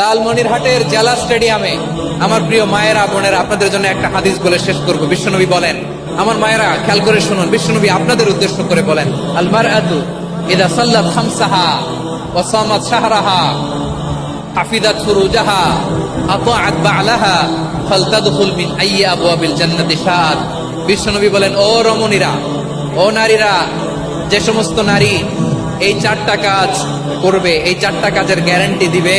লালমনিরহাটের জেলা স্টেডিয়ামে আমার প্রিয় মায়েরা, বোনেরা, আপনাদের জন্য একটা হাদিস বলে শেষ করব। বিশ্বনবী বলেন, আমার মায়েরা, খেয়াল করে শুনুন, বিশ্বনবী আপনাদের উদ্দেশ্য করে বলেন আলমার আদু ইদা সাল্লাত খামসাহা ওয়াসামাত শাহরাহা হাফিদাত ফুরুজাহা আতাআত বা'লাহা ফালতাদখুল আইয়ি আবওয়াবিল জান্নাতি শাআত বিশ্বনবী বলেন, ও রমণীরা, ও নারীরা, যে সমস্ত নারী এই চারটা কাজ করবে, এই চারটা কাজের গ্যারান্টি দিবে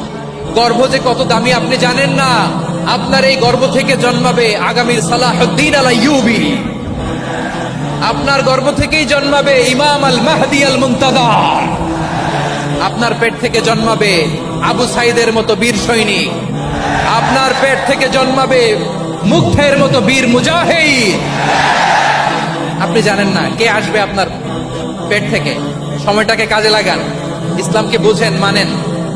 গর্ভ যে কত দামি আপনি জানেন না? আপনার এই গর্ভ থেকে জন্মাবে আগামীর সালাহুদ্দিন আলা ইউবি আপনার গর্ভ থেকেই জন্মাবে ইমাম আল মাহদি আল মুন্তাদার আপনার পেট থেকে জন্মাবে আবু সাইদের মতো বীর সৈনিক। আপনার পেট থেকে জন্মাবে মুগ্ধের মতো বীর মুজাহিদ। আপনি জানেন না কে আসবে আপনার পেট থেকে? সময়টাকে কাজে লাগান। ইসলামকে বুঝেন, মানেন।